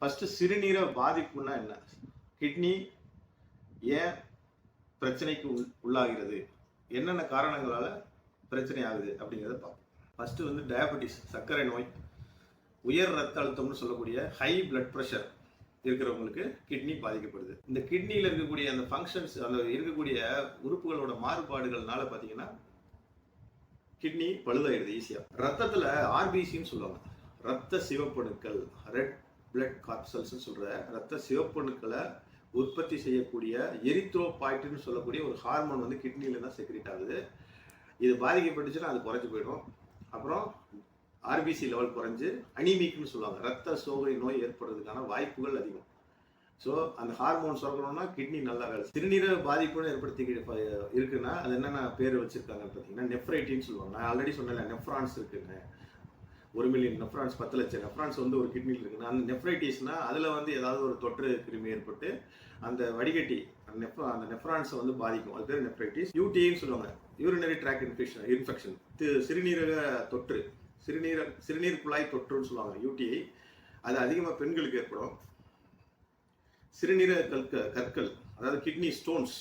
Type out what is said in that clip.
First சிறுநீரை பாதிப்புனா என்ன? Kidney ஏன் பிரச்சனைக்கு உள்- உள்ளாகிறது? என்னென்ன காரணங்களால் பிரச்சனை ஆகுது அப்படிங்கிறத பார்ப்போம். ஃபஸ்ட்டு வந்து டயபெட்டிஸ் சர்க்கரை நோய் உயர் ரத்த அழுத்தம்னு சொல்லக்கூடிய ஹை பிளட் ப்ரெஷர் இருக்கிறவங்களுக்கு கிட்னி பாதிக்கப்படுது. இந்த கிட்னியில் இருக்கக்கூடிய அந்த ஃபங்க்ஷன்ஸ் அந்த இருக்கக்கூடிய உறுப்புகளோட மாறுபாடுகள்னால பார்த்தீங்கன்னா கிட்னி பழுதாயிடுது ஈஸியாக ரத்தத்தில் ஆர்பிசின்னு சொல்லுவாங்க. ரத்த சிவப்பணுக்கள் ரெட் பிளட் காப்சல்ஸ்னு சொல்கிற ரத்த சிவப்பணுக்களை உற்பத்தி செய்யக்கூடிய எரித்ரோபாய்ட்டுன்னு சொல்லக்கூடிய ஒரு ஹார்மோன் வந்து கிட்னியில் தான் செக்ரேட் ஆகுது. இது பாதிக்கப்பட்டுச்சுன்னா அது குறைஞ்சி போயிடும். அப்புறம் ஆர்பிசி லெவல் குறைஞ்சு அனிமிக்னு சொல்லுவாங்க. ரத்த சோகை நோய் ஏற்படுறதுக்கான வாய்ப்புகள் அதிகம். ஸோ அந்த ஹார்மோன் சுரக்கணும்னா கிட்னி நல்லா வேலை சிறுநீரக பாதிப்புன்னு ஏற்படுத்தி இருக்குன்னா அது என்னென்ன பேர் வச்சிருக்காங்கன்னு பார்த்தீங்கன்னா நெஃப்ரைட்டின்னு சொல்லுவாங்க. நான் ஆல்ரெடி சொன்னேன் நெஃப்ரான்ஸ் இருக்குன்னு. ஒரு மில்லியன் நெஃப்ரான்ஸ் பத்து லட்சம் நெஃப்ரான்ஸ் வந்து ஒரு கிட்னியில் இருக்குன்னா அந்த நெஃப்ரைட்டிஸ்னா அதில் வந்து ஏதாவது ஒரு தொற்று கிருமி ஏற்பட்டு அந்த வடிகட்டி அந்த நெஃப் அந்த நெஃப்ரான்ஸை வந்து பாதிக்கும். அது பேர் நெஃப்ரைட்டிஸ் யூடின்னு சொல்லுவாங்க. யூரினரி ட்ராக் இன்ஃபெக்ஷன் இன்ஃபெக்ஷன் சிறுநீரக தொற்று. சிறுநீரக சிறுநீர் குழாய் தொற்றுன்னு சொல்லுவாங்க யூடிஐ அது அதிகமாக பெண்களுக்கு ஏற்படும். சிறுநீரக கற்க கற்கள் அதாவது கிட்னி ஸ்டோன்ஸ்